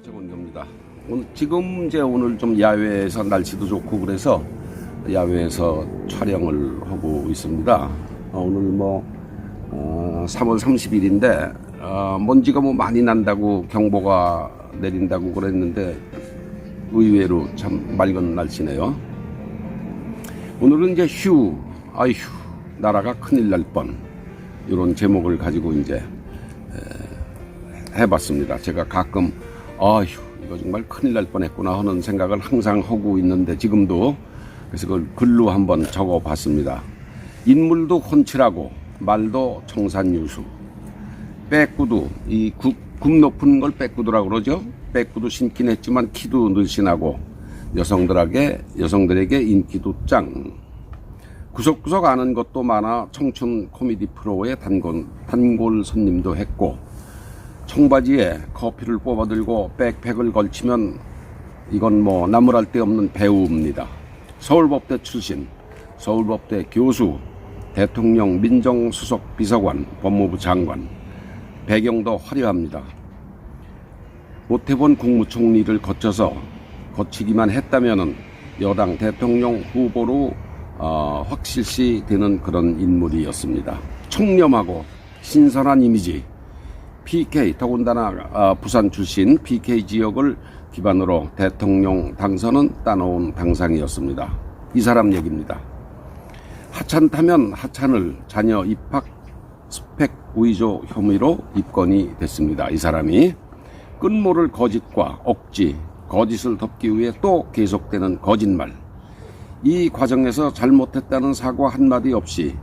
박정원입니다. 오늘 지금 이제 오늘 좀 야외에서 날씨도 좋고 그래서 야외에서 촬영을 하고 있습니다. 어, 오늘 뭐 어, 3월 30일인데 어, 먼지가 뭐 많이 난다고 경보가 내린다고 그랬는데 의외로 참 맑은 날씨네요. 오늘은 이제 휴, 아휴, 나라가 큰일 날 뻔. 이런 제목을 가지고 이제 에, 해봤습니다. 제가 가끔, 아휴, 이거 정말 큰일 날 뻔했구나 하는 생각을 항상 하고 있는데 지금도 그래서 그걸 글로 한번 적어 봤습니다. 인물도 훤칠하고 말도 청산유수. 빼꾸도 이 굽, 굽 높은 걸 빼꾸도라고 그러죠. 빼꾸도 신긴 했지만 키도 늘씬하고 여성들에게 여성들에게 인기도 짱. 구석구석 아는 것도 많아 청춘 코미디 프로의 단골, 단골 손님도 했고 청바지에 커피를 뽑아들고 백팩을 걸치면 이건 뭐 나무랄 데 없는 배우입니다. 서울법대 출신, 서울법대 교수, 대통령 민정수석 비서관, 법무부 장관, 배경도 화려합니다. 못해본 국무총리를 거쳐서 거치기만 했다면은 여당 대통령 후보로 어, 확실시 되는 그런 인물이었습니다. 청렴하고 신선한 이미지, PK 더군다나 어, 부산 출신 PK 지역을 기반으로 대통령 당선은 따놓은 당상이었습니다. 이 사람 얘기입니다. 하찮 타면 하찮을 자녀 입학 스펙 위조 혐의로 입건이 됐습니다. 이 사람이 끝모를 거짓과 억지, 거짓을 덮기 위해 또 계속되는 거짓말. 이 과정에서 잘못했다는 사과 한마디 없이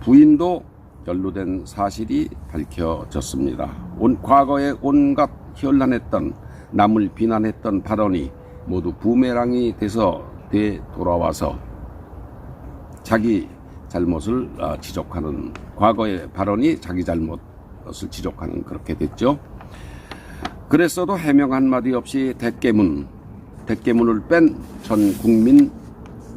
부인도 연루된 사실이 밝혀졌습니다. 온, 과거에 온갖 현란했던 남을 비난했던 발언이 모두 부메랑이 돼서 되돌아와서 자기 잘못을 아, 지적하는 과거의 발언이 자기 잘못을 지적하는 그렇게 됐죠. 그랬어도 해명 한마디 없이 대깨문, 대깨문을 뺀 전 국민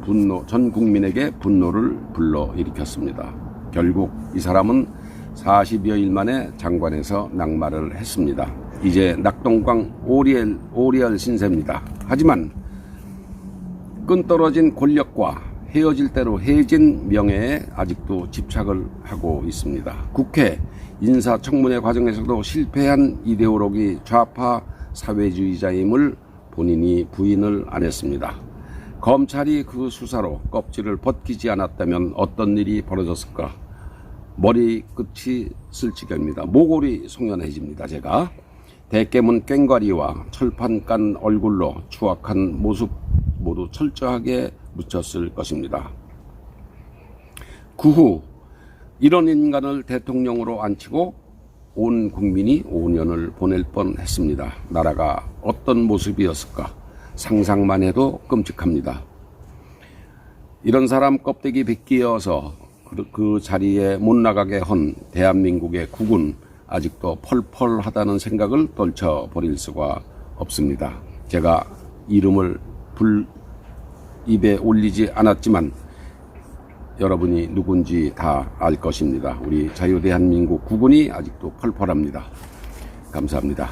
분노, 전 국민에게 분노를 불러일으켰습니다. 결국 이 사람은 40여일 만에 장관에서 낙마를 했습니다. 이제 낙동강 오리엘, 오리알 신세입니다. 하지만 끈떨어진 권력과 헤어질 대로 헤어진 명예에 아직도 집착을 하고 있습니다. 국회 인사청문회 과정에서도 실패한 이데올로기 좌파 사회주의자임을 본인이 부인을 안 했습니다. 검찰이 그 수사로 껍질을 벗기지 않았다면 어떤 일이 벌어졌을까? 머리 끝이 쓸지경입니다. 모골이 송연해집니다. 제가 대깨문 꽹과리와 철판 깐 얼굴로 추악한 모습 모두 철저하게 묻혔을 것입니다. 그 후 이런 인간을 대통령으로 앉히고 온 국민이 5년을 보낼 뻔했습니다. 나라가 어떤 모습이었을까 상상만 해도 끔찍합니다. 이런 사람 껍데기 벗기어서 그, 그 자리에 못 나가게 한 대한민국의 국은 아직도 펄펄하다는 생각을 떨쳐버릴 수가 없습니다. 제가 이름을 불 입에 올리지 않았지만 여러분이 누군지 다 알 것입니다. 우리 자유대한민국 국군이 아직도 펄펄합니다. 감사합니다.